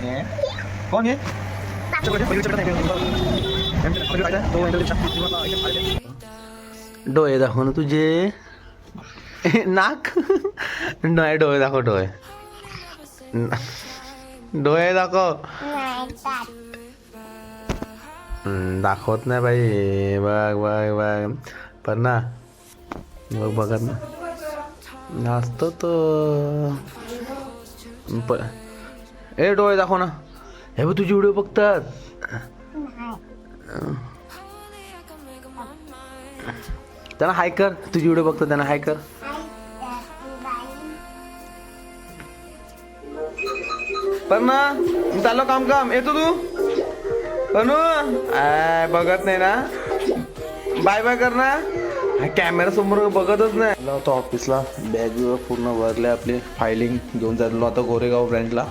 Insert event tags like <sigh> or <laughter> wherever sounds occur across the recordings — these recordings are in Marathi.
कोण आहे डोळे दाखव ना तुझे नाक नाही डोळे दाखव डोळे डोळे दाखव दाखवत नाही बाई बघ बघ बघ पण ना बघ बघत ना असतो तो ए डोळे दाखव ना. हे बघ तुझे व्हिडिओ बघतात. त्यांना हाय कर. तुझी व्हिडिओ बघतात त्यांना हाय कर. पण चाललो काम काम. येतो तू? पनू आय, बघत नाही ना. बाय बाय कर ना. कॅमेरा समोर बघतच नाही. होतो ऑफिसला बॅग पूर्ण भरले आपली. फायलिंग घेऊन चाललो आता गोरेगाव ब्रँडला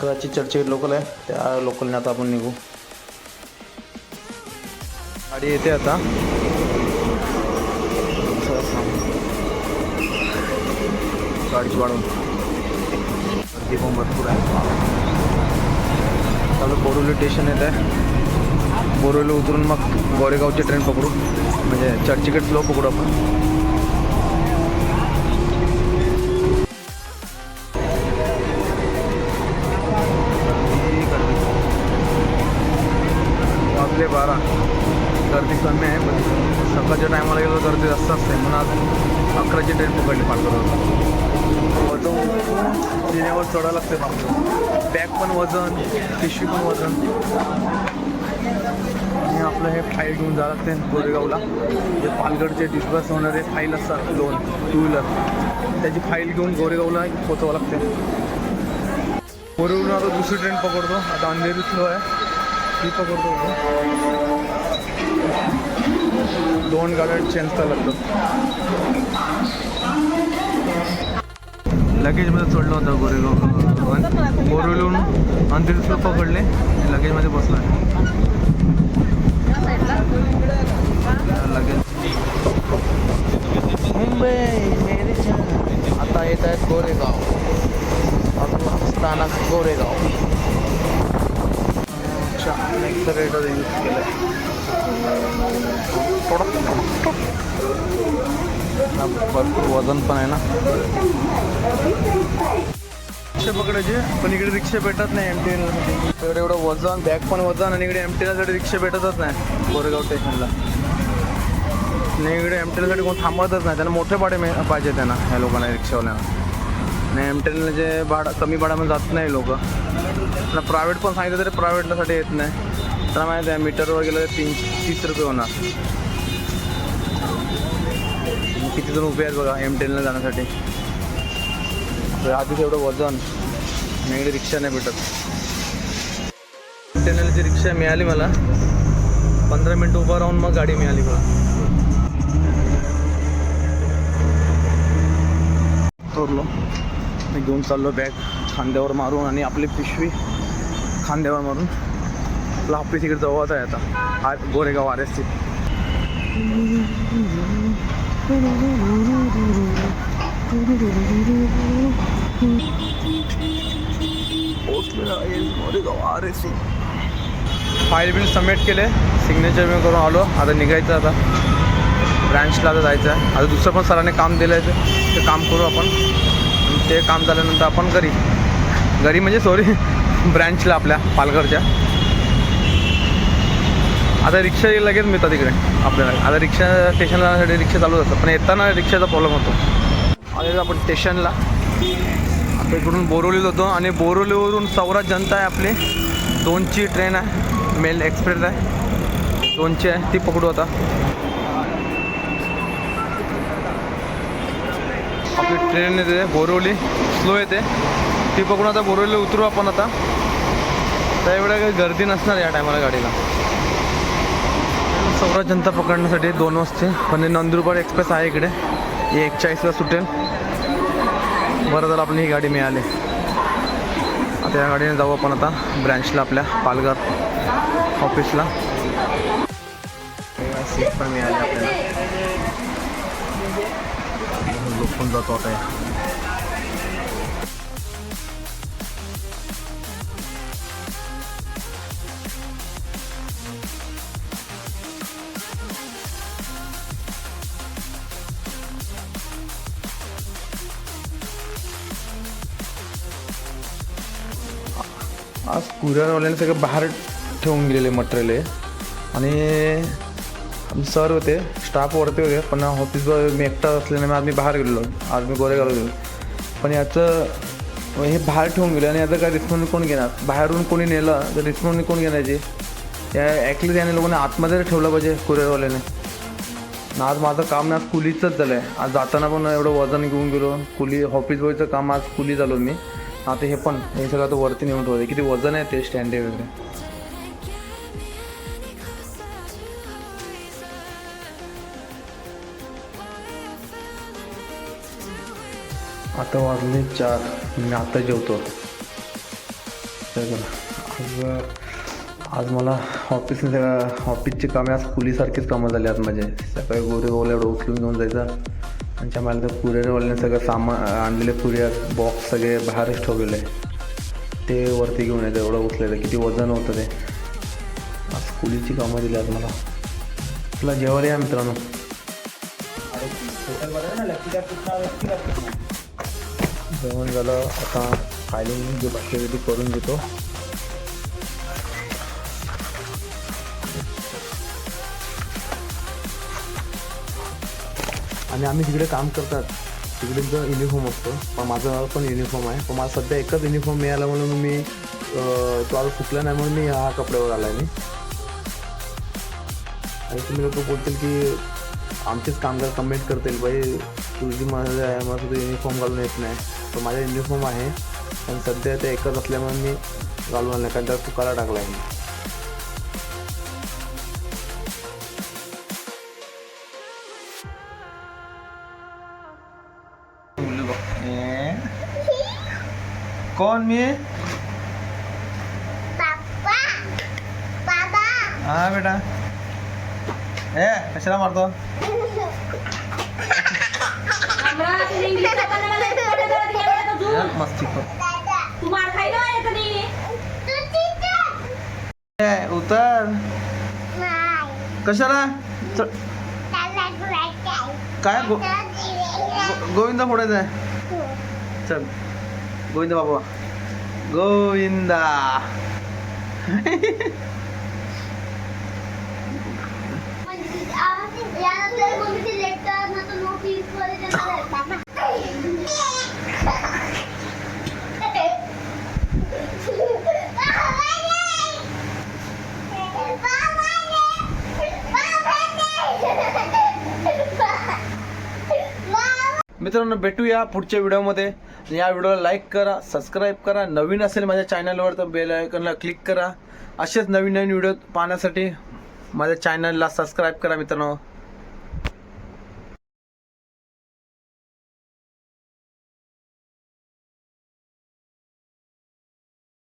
अकराची चर्चगेट लोकल आहे त्या लोकलने आता आपण निघू. गाडी येते आता. गाडीची वाढवून गर्दी पण भरपूर आहे. चालू बोरिवली स्टेशन येत आहे. बोरिवली उतरून मग गोरेगावची ट्रेन पकडू. म्हणजे चर्चगेट स्लो पकडू आपण. वाजले बारा. गर्दी कमी आहे पण सकाळच्या टायमाला गेलो गर्दी जास्त असते. म्हणून आज अकराची ट्रेन पकडली पालघरवर वजन जिन्यावर चढावं लागते पालघर. बॅग पण वजन पिशवी पण वजन. आणि आपलं हे फाईल घेऊन जावं लागते गोरेगावला. जे पालघरचे डिस्बर्स होणारे फाईल असतात लोन टू व्हीलर त्याची फाईल घेऊन गोरेगावला पोचवावं लागते. गोरेगावला आता दुसरी ट्रेन पकडतो. आता अंधेरी स्लो आहे. ती पकडतो. दोन गाड्या चेंज करायला लागतं. लगेजमध्ये सोडलं होतं गोरेगाव. पण बोरवलीहून अंधेरीसला पकडले. लगेजमध्ये बसलो. आहे लगेज मुंबई आता येत आहेत गोरेगाव. आता स्थानक गोरेगाव. यूज केलं भरपूर वजन पण आहे ना. रिक्षा पकडायचे पण इकडे रिक्षा भेटत नाही एम टी एवढं एवढं वजन बॅग पण वजन आणि इकडे एम टी साठी रिक्षा भेटतच नाही. कोरेगाव स्टेशनला. आणि इकडे एम टी साठी कोण थांबतच नाही. त्यांना मोठे मिळ- पाहिजे त्यांना ह्या लोकांना रिक्षावाल्यांना. आणि एम टेनला जे भाडा कमी भाड्यामध्ये जात नाही लोक. त्यांना प्रायव्हेट पण सांगितलं तरी प्रायव्हेटलासाठी येत नाही. तर माहिती आहे मीटरवर गेलं तर तीन तीस रुपये होणार. किती जण उभे आहेत बघा एम टेनला जाण्यासाठी. तर आधीच एवढं वजन. नाही रिक्षा नाही भेटत. एम टेनलची रिक्षा मिळाली मला पंधरा मिनटं उभं राहून मग गाडी मिळाली बघा तोरलो. मी घेऊन चाललो बॅग खांद्यावर मारून आणि आपली पिशवी खांद्यावर मारून. लापी तिकडे जवळच आहे आता. आ Goregaon R S C file bill submit केले. सिग्नेचर मी करून आलो. आता निघायचं आता. ब्रँचला आता जायचं आहे. आता दुसरं पण सरांनी काम दिलं आहे ते- काम करू आपण. ते काम झाल्यानंतर आपण घरी. घरी म्हणजे सॉरी ब्रँचला <laughs> आपल्या पालघरच्या. आता रिक्षा लगेच मिळतात तिकडे आपल्याला. आता रिक्षा स्टेशनला जाण्यासाठी रिक्षा चालूच असतात पण येताना रिक्षाचा प्रॉब्लेम होतो. आलेलो आपण स्टेशनला आता इकडून बोरवलीला होतो आणि बोरवलीवरून सौरा जनता आहे आपली. दोनची ट्रेन आहे मेल एक्सप्रेस आहे. दोनची आहे ती पकडू आता. आपली ट्रेन येते बोरवली. स्लो येते. ती पकडून आता बोरवली उतरू आपण आता. तर एवढ्या काही गर्दी नसणार या टायमाला गाडीला. सौरा जनता पकडण्यासाठी दोन वाजते. पण नंदुरबार एक्सप्रेस आहे इकडे. ही एकचाळीसला सुटेल. बरं झालं आपण ही गाडी मिळाली. आता या गाडीने जाऊ आपण आता ब्रँचला आपल्या पालघर ऑफिसला सीट पण मिळाली आपल्याला. लोकून जातो आता. आज कुरिअरवाल्याने सगळं बाहेर ठेवून गेलेले मटेरियल आहे. आणि सर होते स्टाफ वरती होते पण ऑफिसवर मी एकटा असल्याने आज मी बाहेर गेलेलो आज मी गोरेगावला गेलो. पण याचं हे बाहेर ठेवून गेलं आणि याचं काय रिस्पॉन्स कोण घेणार? बाहेरून कोणी नेलं तर रिस्पॉन्स कोण घेण्याची? या ॲटलीस्ट याने लोकांनी आतमध्ये ठेवलं पाहिजे कुरिअरवाल्याने आज माझं काम ना आज कुलीचंच झालं आहे आज जाताना पण एवढं वजन घेऊन गेलो. कुली ऑफिस बॉयचं काम आज कुली झालो मी. आता हे पण हे सगळं आता वरती नेऊन ठेवलं किती वजन आहे ते स्टँडे वगैरे. आता वाजले चार. मी आता जेवतो. आज आज मला ऑफिस ऑफिसची कामे आज कुलीसारखीच कामं झाली आज माझे. सकाळी गोरेगावला एवढं उचलून घेऊन जायचं. आणि मला तर कुरिअरवाल्याने सगळं सामान आणलेले कुरिअर बॉक्स सगळे बाहेरच ठेवलेले. ते वरती घेऊन येतं एवढं उचलेलं किती वजन होतं ते. आज कुलीची कामं दिली आज मला. तुला जेवायला या मित्रांनो. जेवण झालं आता फायलिंग जे बाकी ती करून घेतो. आणि आम्ही तिकडे काम करतात तिकडे जो युनिफॉर्म असतो. पण माझं पण युनिफॉर्म आहे. पण मला सध्या एकच युनिफॉर्म मिळाला म्हणून मी तो आज फुकला नाही म्हणून मी हा कपड्यावर आला आहे मी. आणि तुम्ही लोक बोलतील की आमचेच कामगार कमेंट करतील बाई. तुझी माझं आहे मला तुझं युनिफॉर्म घालून येत नाही. तर माझा युनिफॉर्म आहे. पण सध्या ते एकच असल्यामुळे मी घालून आलं नाही. कारण त्यात तुकाला टाकला आहे मी कोण मी. हा बेटा. ए कशाला मारतो? <laughs> उतर. कशाला. काय? गोविंदा फोडायचा आहे. चल. गोविंदा बाबा. गोविंदा. <laughs> मित्रांनो भेटूया पुढच्या व्हिडिओमध्ये. या व्हिडिओला लाईक करा सबस्क्राईब करा. नवीन असेल माझ्या चॅनलवर तर बेल आयकनला क्लिक करा. असेच नवीन नवीन व्हिडिओ पाहण्यासाठी माझ्या चॅनलला सबस्क्राईब करा मित्रांनो.